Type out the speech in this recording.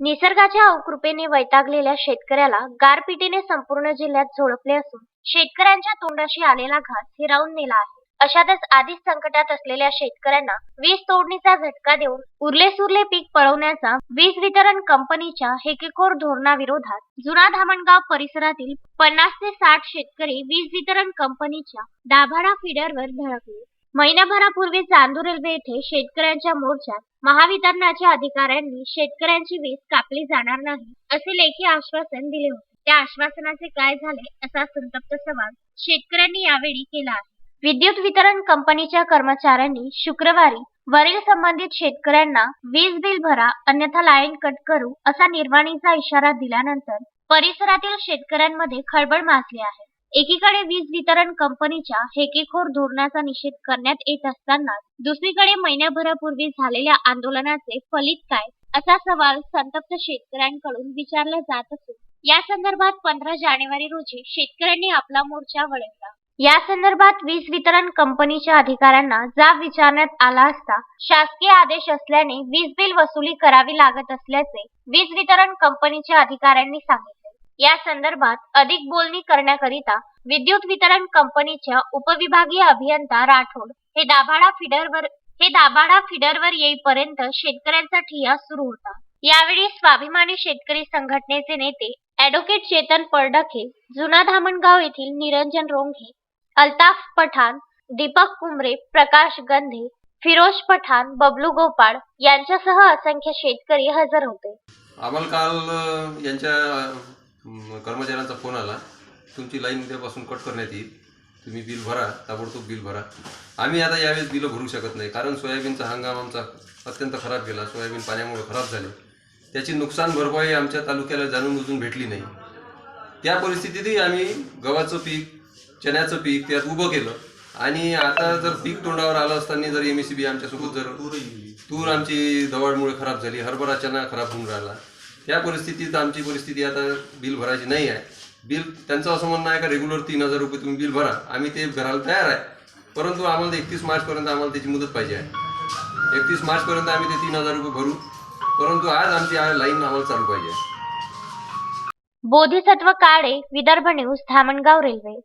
निसर्गाच्या अवकृपेने वैतागलेल्या शेतकऱ्याला गारपिटीने संपूर्ण जिल्ह्यात झोडपले असून शेतकऱ्यांच्या तोंडाशी आलेला घास हिरावून नेला आहे. अशातच आधीच संकटात असलेल्या शेतकऱ्यांना वीज तोडणीचा झटका देऊन उरले सुरले पीक पळवण्याचा वीज वितरण कंपनीच्या हेकेखोर धोरणाविरोधात जुना धामणगाव परिसरातील पन्नास ते साठ शेतकरी वीज वितरण कंपनीच्या दाभाडा फिडरवर धडकले. महिन्याभरापूर्वी चांदूर रेल्वे येथे शेतकऱ्यांच्या मोर्चात महावितरणाच्या अधिकाऱ्यांनी शेतकऱ्यांची वीज कापली जाणार नाही असे लेखी आश्वासन दिले होते. त्या आश्वासनाचे काय झाले असा संतप्त सवाल शेतकऱ्यांनी यावेळी केला आहे. विद्युत वितरण कंपनीच्या कर्मचाऱ्यांनी शुक्रवारी वरील संबंधित शेतकऱ्यांना वीज बिल भरा अन्यथा लाईन कट करू असा निर्वाणीचा इशारा दिल्यानंतर परिसरातील शेतकऱ्यांमध्ये खळबळ माजली आहे. एकीकडे वीज वितरण कंपनीच्या हेकेखोर धोरणाचा निषेध करण्यात येत असतानाच दुसरीकडे महिन्याभरापूर्वी झालेल्या आंदोलनाचे फलित काय असा सवाल संतप्त शेतकऱ्यांकडून विचारला जात असून या संदर्भात पंधरा जानेवारी रोजी शेतकऱ्यांनी आपला मोर्चा वळवला. या संदर्भात वीज वितरण कंपनीच्या अधिकाऱ्यांना जाब विचारण्यात आला असता शासकीय आदेश असल्याने वीज बिल वसुली करावी लागत असल्याचे वीज वितरण कंपनीच्या अधिकाऱ्यांनी सांगितले. या संदर्भात अधिक बोलणी करण्याकरिता विद्युत वितरण कंपनीच्या उपविभागीय अभियंता राठोड हे दाभाडा फिडरवर हे दाभाडा फिडरवर येईपर्यंत शेतकऱ्यांचा ठिया सुरू होता. यावेळी स्वाभिमानी शेतकरी संघटनेचे नेते ॲडव्होकेट चेतन परडखे जुना धामणगाव येथील निरंजन रोंघे अल्ताफ पठाण दीपक कुमरे प्रकाश गंधे फिरोज पठाण बबलू गोपाळ यांच्यासह असंख्य शेतकरी हजर होते. आम्हाला काल यांच्या कर्मचाऱ्यांचा फोन आला. तुमची लाईन उद्यापासून कट करण्यात येईल. तुम्ही बिल भरा ताबडतोब बिल भरा. आम्ही आता यावेळेस बिलं भरू शकत नाही कारण सोयाबीनचा हंगाम आमचा अत्यंत खराब गेला. सोयाबीन पाण्यामुळे खराब झाले. त्याची नुकसान भरपाई आमच्या तालुक्याला जाणून बुजून भेटली नाही. त्या परिस्थितीतही आम्ही गव्हाचं पीक चण्याचं पीक त्यात उभं केलं. आणि आता जर पीक तोंडावर आलं असताना जर एम एस सी बी आमच्यासोबत जर तूर आमची दवाडमुळे खराब झाली हरभरा चना खराब होऊन राहिला. त्या परिस्थितीत आमची परिस्थिती आता बिल भरायची नाही आहे. बिल त्यांचं असं म्हणणं आहे का रेग्युलर तीन हजार रुपये तुम्ही बिल भरा. आम्ही ते भरायला तयार आहे. परंतु आम्हाला एकतीस मार्चपर्यंत आम्हाला त्याची मुदत पाहिजे आहे. एकतीस मार्चपर्यंत आम्ही ते तीन हजार रुपये भरू. परंतु आज आमची लाईन आम्हाला चालू पाहिजे बोधिसत्व काळे विदर्भ न्यूज धामणगाव रेल्वे.